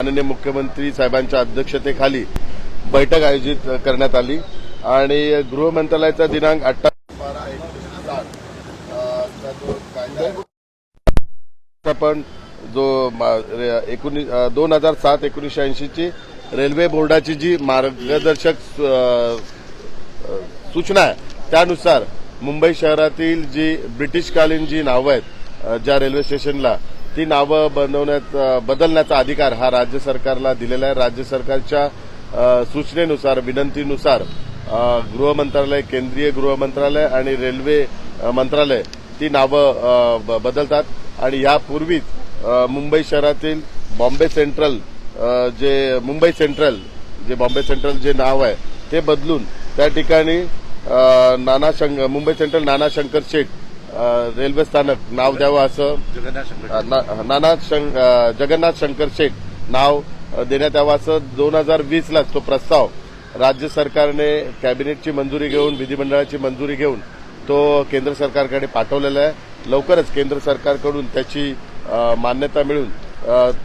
माननीय मुख्यमंत्री साहेबांच्या अध्यक्षतेखाली बैठक आयोजित करण्यात आली आणि गृहमंत्रालयाचा दिनांक अठ्ठावीस बारा पण जो एकोणीस दोन हजार सात एकोणीसशे ऐंशीची रेल्वे बोर्डाची जी मार्गदर्शक सूचना आहे त्यानुसार मुंबई शहरातील जी ब्रिटिशकालीन जी नावं आहेत ज्या रेल्वे स्टेशनला ती नावं बनवण्यात बदलण्याचा अधिकार हा राज्य सरकारला दिलेला आहे. राज्य सरकारच्या सूचनेनुसार विनंतीनुसार गृहमंत्रालय गृह मंत्रालय केंद्रीय गृह मंत्रालय आणि रेल्वे मंत्रालय ती नावं ब- बदलतात. आणि यापूर्वीच मुंबई शहरातील बॉम्बे सेंट्रल जे मुंबई सेंट्रल जे बॉम्बे सेंट्रल जे नाव आहे ते बदलून त्या ठिकाणी नाना शंक मुंबई सेंट्रल नाना शंकर शेठ रेल्वे स्थानक नाव द्यावं असं. नाना जगन्नाथ शंकर शेठ नाव देण्यात यावं असं. दोन हजार वीसलाच तो प्रस्ताव राज्य सरकारने कॅबिनेटची मंजुरी घेऊन विधिमंडळाची मंजुरी घेऊन तो केंद्र सरकारकडे पाठवलेला आहे. लवकरच केंद्र सरकारकडून त्याची मान्यता मिळून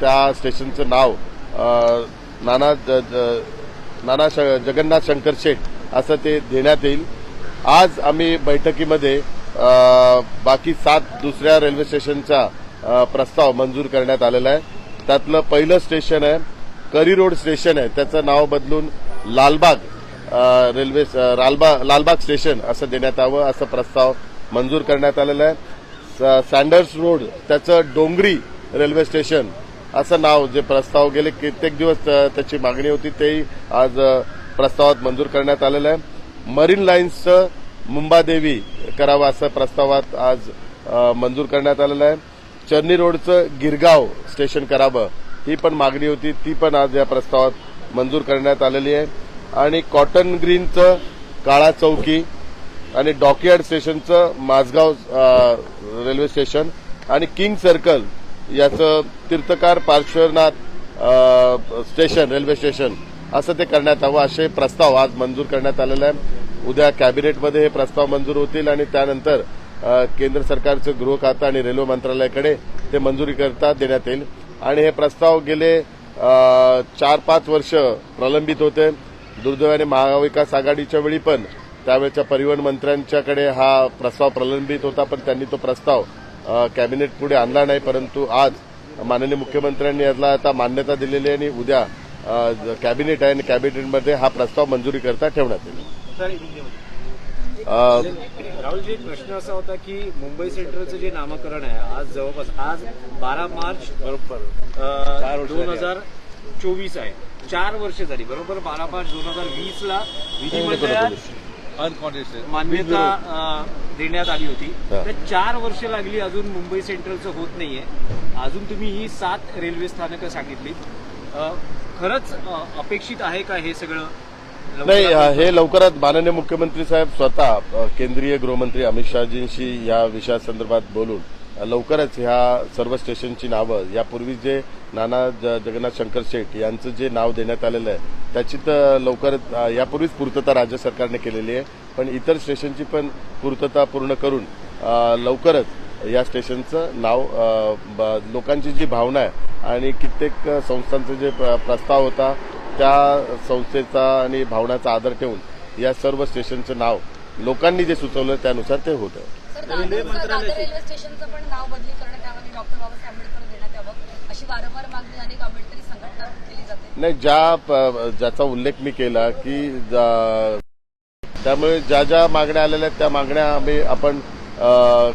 त्या स्टेशनचं नाव नाना नाना जगन्नाथ शंकर शेठ असं ते देण्यात येईल. आज आम्ही बैठकीमध्ये बाकी सात दुसऱ्या रेल्वे स्टेशनचा प्रस्ताव मंजूर करण्यात आलेला आहे. त्यातलं पहिलं स्टेशन आहे करी रोड स्टेशन आहे. त्याचं नाव बदलून लालबाग रेल्वे लालबाग लालबाग स्टेशन असं देण्यात यावं असं प्रस्ताव मंजूर करण्यात आलेला आहे. स- सँडर्स रोड त्याचं डोंगरी रेल्वे स्टेशन असं नाव जे प्रस्ताव गेले कित्येक दिवस त्याची मागणी होती तेही आज प्रस्तावात मंजूर करण्यात आलेलं आहे. मरीन लाईन्सचं मुंबादेवी करावं असं प्रस्तावात आज मंजूर करण्यात आलेलं आहे. चर्नी रोडचं गिरगाव स्टेशन करावं ही पण मागणी होती ती पण आज या प्रस्तावात मंजूर करण्यात आलेली आहे. आणि कॉटन ग्रीनचं काळा चौकी आणि डॉकयार्ड स्टेशनचं माझगाव रेल्वे स्टेशन आणि किंग सर्कल याचं Tirthankar Parshwanath station railway station असं ते करण्यात यावं असे प्रस्ताव आज मंजूर करण्यात आलेला आहे उद्या कॅबिनेटमध्ये हे प्रस्ताव मंजूर होतील आणि त्यानंतर केंद्र सरकारचं गृह खातं आणि रेल्वे मंत्रालयाकडे ते मंजुरी करता देण्यात येईल. आणि हे प्रस्ताव गेले चार पाच वर्ष प्रलंबित होते. दुर्दैवाने महाविकास आघाडीच्या वेळी पण त्यावेळच्या परिवहन मंत्र्यांच्याकडे हा प्रस्ताव प्रलंबित होता पण त्यांनी तो प्रस्ताव कॅबिनेट पुढे आणला नाही. परंतु आज माननीय मुख्यमंत्र्यांनी याला आता मान्यता दिलेली आहे आणि उद्या ज- कॅबिनेट आहे आणि कॅबिनेटमध्ये हा प्रस्ताव मंजुरी करता ठेवण्यात येईल. राहुलजी प्रश्न असा होता की मुंबई सेंट्रलचं जे नामकरण आहे आज जवळपास आज बारा मार्च बरोबर दोन हजार चोवीस आहे. चार वर्ष झाली बरोबर बारा मार्च दोन हजार वीस ला विधिमंडळात मान्यता देण्यात आली होती. तर चार वर्ष लागली अजून मुंबई सेंट्रलचं होत नाहीये. अजून तुम्ही ही सात रेल्वे स्थानकं सांगितली खरंच अपेक्षित आहे का हे सगळं? नाही हे लवकरात. माननीय मुख्यमंत्री साहेब स्वतः केंद्रीय गृहमंत्री अमित शहाजींशी या विषयासंदर्भात बोलून लवकरच ह्या सर्व स्टेशनची नावं यापूर्वी जे नाना जगन्नाथ शंकर शेठ यांचं जे नाव देण्यात आलेलं आहे त्याची तर लवकरच अ, यापूर्वीच पूर्तता राज्य सरकारने केलेली आहे पण इतर स्टेशनची पण पूर्तता पूर्ण करून लवकरच या स्टेशनचं नाव लोकांची जी भावना आहे आणि कित्येक संस्थांचा जे प्र- प्रस्ताव होता त्या संस्थेचा आणि भावनाचा आदर ठेवून या सर्व स्टेशनचं नाव लोकांनी जे सुचवलं त्यानुसार ते होतं. सर दादरचं दादर रेल्वे स्टेशनचं पण नाव बदली करण्यात यावं आणि डॉक्टर बाबासाहेब आंबेडकर देण्यात यावं. अशी वारंवार मागणी अनेक आंबेडकरी संघटना केली जाते. नाही ज्या ज्याचा उल्लेख मी केला की त्यामुळे ज्या ज्या मागण्या आलेल्या आहेत त्या मागण्या आम्ही आपण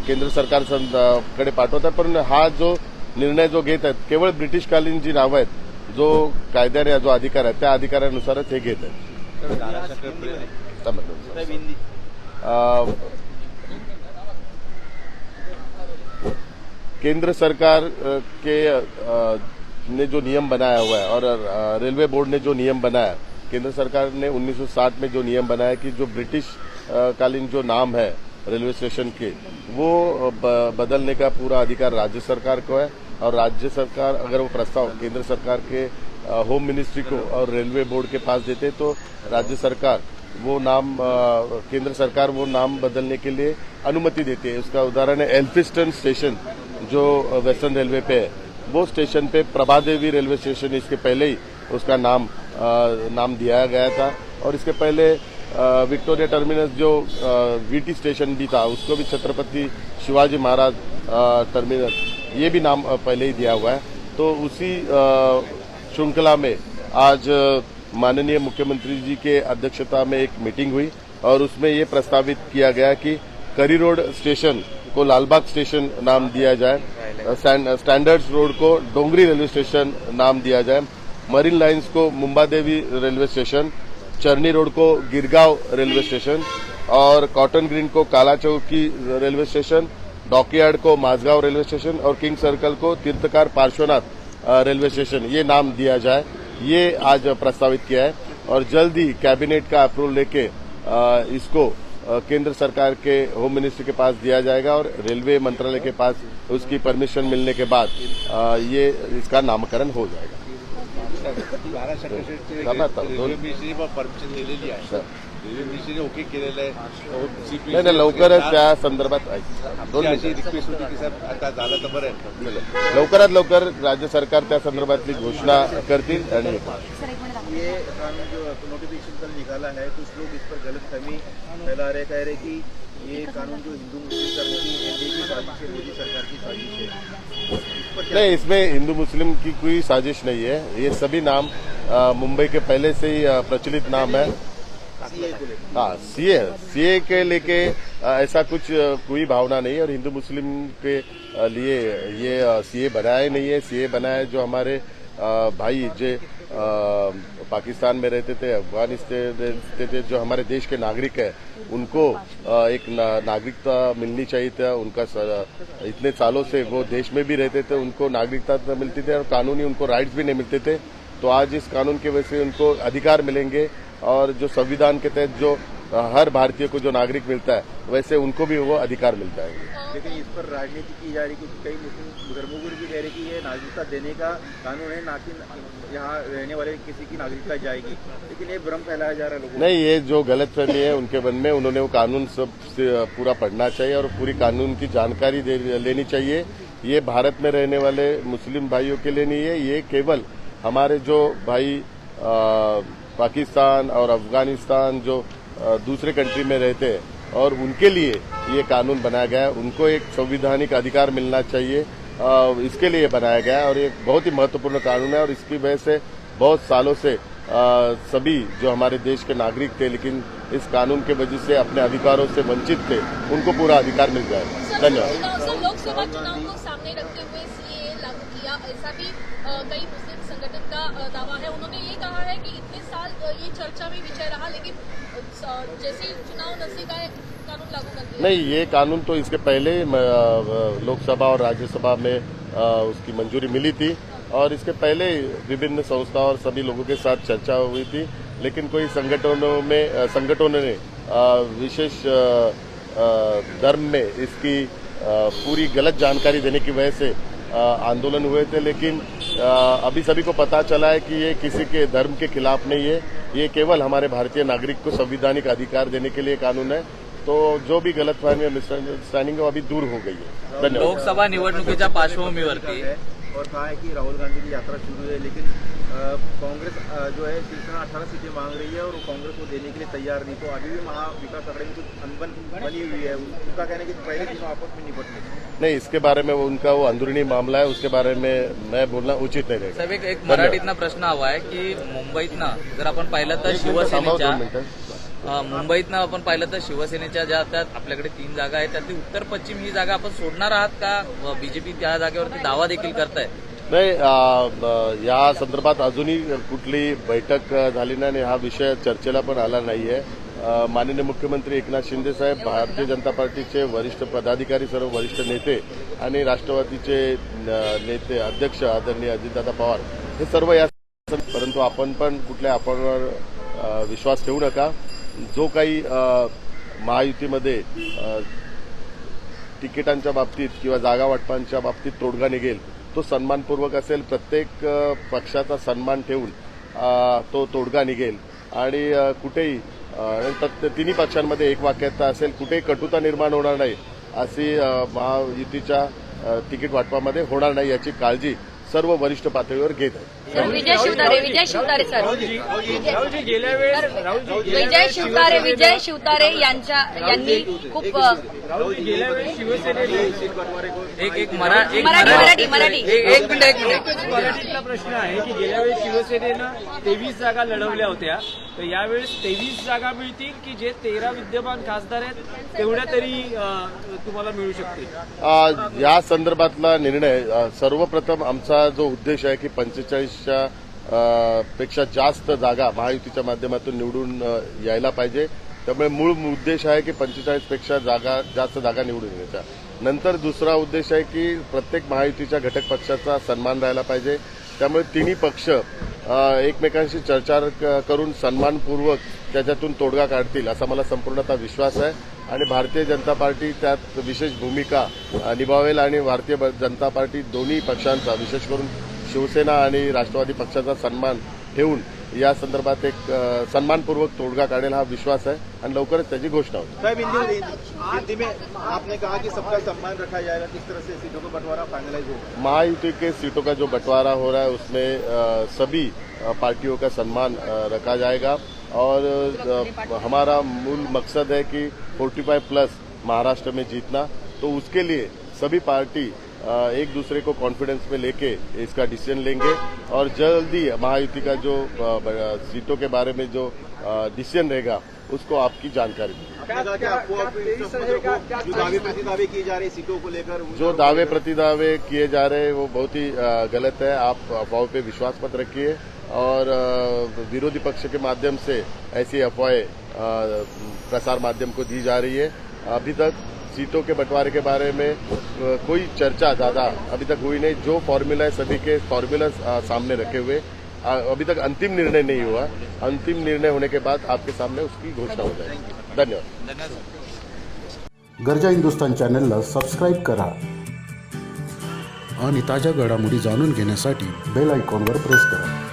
केंद्र सरकार सं- कडे पाठवतात पण हा जो निर्णय जो घेत आहेत केवळ ब्रिटिशकालीन जी नावं आहेत जो कायद्याने जो अधिकार आहे त्या अधिकारानुसारच हे घेत आहेत. केंद्र सरकार के ने जो नियम बनाया हुआ है और रेलवे बोर्ड ने जो नियम बनाया, केंद्र सरकार ने 1960 में जो नियम बनाया कि जो ब्रिटिश कालीन जो नाम है रेलवे स्टेशन के, वो बदलने का पूरा अधिकार राज्य सरकार को है। और राज्य सरकार अगर वो प्रस्ताव केंद्र सरकार के होम मिनिस्ट्री को और रेलवे बोर्ड के पास देते तो राज्य सरकार वो नाम केंद्र सरकार वो नाम बदलने के लिए अनुमति देती है। उसका उदाहरण है एल्फिस्टन स्टेशन जो वेस्टर्न रेलवे पे है। वो स्टेशन पे प्रभादेवी रेलवे स्टेशन इसके पहले ही उसका नाम अ, नाम दिया गया था। और इसके पहले विक्टोरिया टर्मिनस जो वीटी स्टेशन भी था उसको भी छत्रपति शिवाजी महाराज टर्मिनस ये भी नाम पहले ही दिया हुआ है। तो उसी श्रृंखला में आज माननीय मुख्यमंत्री जी के अध्यक्षता में एक मीटिंग हुई और उसमें ये प्रस्तावित किया गया कि करी रोड स्टेशन को लालबाग स्टेशन नाम दिया जाए स्टैंडर्ड्स रोड को डोंगरी रेलवे स्टेशन नाम दिया जाए, मरीन लाइन्स को Mumba Devi railway station, Charni road को गिरगांव रेलवे स्टेशन और कॉटन ग्रीन को Kala Chowki railway station dockyard को माझगांव रेलवे स्टेशन और किंग सर्कल को तीर्थकार पार्श्वनाथ रेलवे स्टेशन ये नाम दिया जाए ये आज प्रस्तावित किया है। और जल्द ही कैबिनेट का अप्रूवल लेके इसको केंद्र सरकार के होम मिनिस्ट्री के पास दिया जाएगा और रेलवे मंत्रालय के पास उसकी परमिशन मिलने के बाद ये इसका नामकरण हो जाएगा। नाही लवकरच त्या संदर्भात. दोन मिनिटं. रिक्वेस्ट होती की साहेब आता झालं तर बरं आहे लवकरात लवकर राज्य सरकार त्या संदर्भातली घोषणा करतील आणि हे थांबा. ये कानून जो नोटिफिकेशन कल निकाला है कुछ लोग इस पर गलत फहमी फैला रहे कह रहे कि ये कानून जो हिंदू मुस्लिम करने की एनडीए की साजिश है मोदी सरकार की साजिश है नहीं इसमें हिंदू मुस्लिम की कोई साजिश नहीं है ये सभी नाम मुंबई के पहले से ही प्रचलित नाम है हाँ सीए सीए के लेके ऐसा कुछ कोई भावना नहीं और हिंदू मुस्लिम के लिए ये सीए बनाया ही नहीं है। सीए बनाया है जो हमारे भाई जो पाकिस्तान में रहते थे, अफ़गानिस्तान रहते थे, जो हमारे देश के नागरिक है, उनको एक नागरिकता मिलनी चाहिए था। उनका इतने सालों से वो देश में भी रहते थे, उनको नागरिकता तो मिलती थी और कानूनी उनको राइट्स भी नहीं मिलते थे। तो आज इस कानून की वजह से उनको अधिकार मिलेंगे। और जो संविधान के तहत जो हर भारतीय को जो नागरिक मिलता है वैसे उनको भी वो अधिकार मिलता है लेकिन इस पर राजनीति की जा रही है कई मुस्लिम धर्मगुरु भी कह रहे कि ये नागरिकता देने का कानून है ना कि यहाँ रहने वाले किसी की नागरिकता जाएगी। लेकिन ये भ्रम फैलाया जा रहा है लोगों नहीं ये जो गलत फहमी है उनके मन में उन्होंने वो कानून सब पूरा पढ़ना चाहिए और पूरी कानून की जानकारी लेनी चाहिए। ये भारत में रहने वाले मुस्लिम भाइयों के लिए नहीं है ये केवल हमारे जो भाई पाकिस्तान और अफ़गानिस्तान जो दूसरे कंट्री में रहते हैं और उनके लिए ये कानून बनाया गया है। उनको एक संविधानिक अधिकार मिलना चाहिए इसके लिए बनाया गया है और ये बहुत ही महत्वपूर्ण कानून है और इसकी वजह से बहुत सालों से सभी जो हमारे देश के नागरिक थे लेकिन इस कानून के वजह से अपने अधिकारों से वंचित थे उनको पूरा अधिकार मिल जाएगा सर, धन्यवाद। संगठन का दावा है। उन्होंने ये कहा है कि इतने साल ये चर्चा में विषय रहा, लेकिन जैसे चुनाव नज़दीक आए, कानून लागू कर दिया। नहीं, ये कानून तो इसके पहले लोकसभा और राज्यसभा में उसकी मंजूरी मिली थी। और इसके पहले विभिन्न संस्थाओं और सभी लोगों के साथ चर्चा हुई थी। लेकिन कोई संगठनों में संगठनों ने विशेष धर्म में इसकी पूरी गलत जानकारी देने की वजह से आंदोलन हुए थे। लेकिन अभी सभी को पता चला है कि ये किसी के धर्म के खिलाफ नहीं है। ये केवल हमारे भारतीय नागरिक को संविधानिक अधिकार देने के लिए कानून है। तो जो भी गलत फहमी मिसअंडरस्टँडिंग है वो अभी दूर हो गई है। धन्यवाद। लोकसभा निवडणुकीच्या पार्श्वभूमीवरती. है कि राहुल गांधी की यात्रा शुरू है लेकिन कांग्रेस जो है शिवसेना अठारह सीटें मांग रही है और वो कांग्रेस को देने के लिए तैयार नहीं। तो अभी भी महाविकास अघाड़ी में कुछ अनबन बनी हुई है। उनका कहना है कि पहले दिनों आपस में निपट लें नहीं इसके बारे में वो उनका वो अंदरूनी मामला है उसके बारे में मैं बोलना उचित नहीं रहेगा। साहेब एक एक मराठीतनं प्रश्न हवा आहे की मुंबईतनं जर आपण पाहिलं तर शिवसेनेच्या. अ, मुंबईतनं आपण पाहिलं तर शिवसेनेच्या ज्या त्यात आपल्याकडे तीन जागा आहेत त्यातली उत्तर पश्चिम ही जागा आपण सोडणार आहात का? बीजेपी त्या जागेवरती दावा देखील करताय. नाही या संदर्भात अजूनही कुठली बैठक झाली नाही आणि हा विषय चर्चेला पण आला नाही आहे माननीय मुख्यमंत्री एकनाथ शिंदे साहेब भारतीय जनता पार्टीचे वरिष्ठ पदाधिकारी सर्व वरिष्ठ नेते आणि राष्ट्रवादीचे नेते अध्यक्ष आदरणीय अजितदादा पवार हे सर्व या परंतु आपण पण कुठल्या आपणवर विश्वास ठेवू नका. जो काही महायुतीमध्ये तिकिटांच्या बाबतीत किंवा जागा वाटपांच्या बाबतीत तोडगा निघेल तो सन्मानपूर्वक असेल प्रत्येक पक्षाचा सन्मान ठेवून तो तोडगा निघेल. आणि कुठेही तिन्ही पक्षांमध्ये एक वाक्यता असेल कुठेही कटुता निर्माण होणार नाही अशी महायुतीच्या तिकीट वाटपामध्ये होणार नाही याची काळजी सर्व वरिष्ठ पातळीवर घेत आहे सर विजय शिवतारे विजय शिवतारे सर. विजय शिवतारे विजय शिवसेनेनं- शिवतारे यांच्या यांनी खूप एक एक मराठी मरा- मराठी मराठी एक एक मिनिट एक मिनिट. एकच मराठीतला प्रश्न आहे की गेल्या वेळेस शिवसेनेनं तेवीस जागा लढवल्या होत्या. तर यावेळेस तेवीस जागा मिळतील की जे तेरा विद्यमान खासदार आहेत तेवढ्या तरी तुम्हाला मिळू शकतील? या संदर्भातला निर्णय सर्वप्रथम आमचा जो उद्देश आहे की पंचेचाळीसच्या पेक्षा जास्त जागा महायुतीच्या माध्यमातून निवडून यायला पाहिजे. त्यामुळे मूळ उद्देश आहे की पंचेचाळीसपेक्षा जागा जास्त जागा निवडून येण्याचा नंतर दुसरा उद्देश आहे की प्रत्येक महायुतीच्या घटक पक्षाचा सन्मान राहायला पाहिजे. त्यामुळे तिन्ही पक्ष एकमेकांशी चर्चा क- करून सन्मानपूर्वक त्याच्यातून तोडगा काढतील असा मला संपूर्णतः विश्वास आहे. आणि भारतीय जनता पार्टी त्यात विशेष भूमिका निभावेल आणि भारतीय जनता पार्टी दोन्ही पक्षांचा विशेष करून शिवसेना आणि राष्ट्रवादी पक्षाचा सन्मान ठेवून या संदर्भात एक सन्मानपूर्वक तोडगा काढेल हा विश्वास आहे आणि लवकरच त्याची घोषणा होईल. साहब हिंदी में आपने कहा कि सबका सम्मान रखा जाएगा किस तरह से सीटों का बंटवारा फाइनलाइज होगा महायुति के सीटों का जो बंटवारा हो रहा है उसमें सभी पार्टियों का सम्मान रखा जाएगा। और हमारा मूल मकसद है कि 45 प्लस महाराष्ट्र में जीतना। तो उसके लिए सभी पार्टी एक दूसरे को कॉन्फिडेंस में लेके इसका डिसीज़न लेंगे। और जल्दी महायुति का जो सीटों के बारे में जो डिसीज़न रहेगा उसको आपकी जानकारी देंगे मतलब जो दावे प्रतिदावे किए जा सीटों को लेकर जो दावे प्रतिदावे किए जा रहे हैं वो बहुत ही गलत है। आप अफवाहों पे विश्वास मत रखिए। और विरोधी पक्ष के माध्यम से ऐसी अफवाहें प्रसार माध्यम को दी जा रही है। अभी तक सीटों के बंटवारे के बारे में कोई चर्चा ज्यादा अभी तक हुई नहीं। जो फॉर्मूला है सभी के फॉर्मूला सामने रखे हुए। अभी तक अंतिम निर्णय नहीं हुआ। अंतिम निर्णय होने के बाद आपके सामने उसकी घोषणा हो जाएगी। धन्यवाद। धन्यवाद गरजा हिंदुस्तान चॅनलला सबस्क्राईब करा आणि ताज्या घडामोडी जाणून घेण्यासाठी बेल आयकॉनवर प्रेस करा.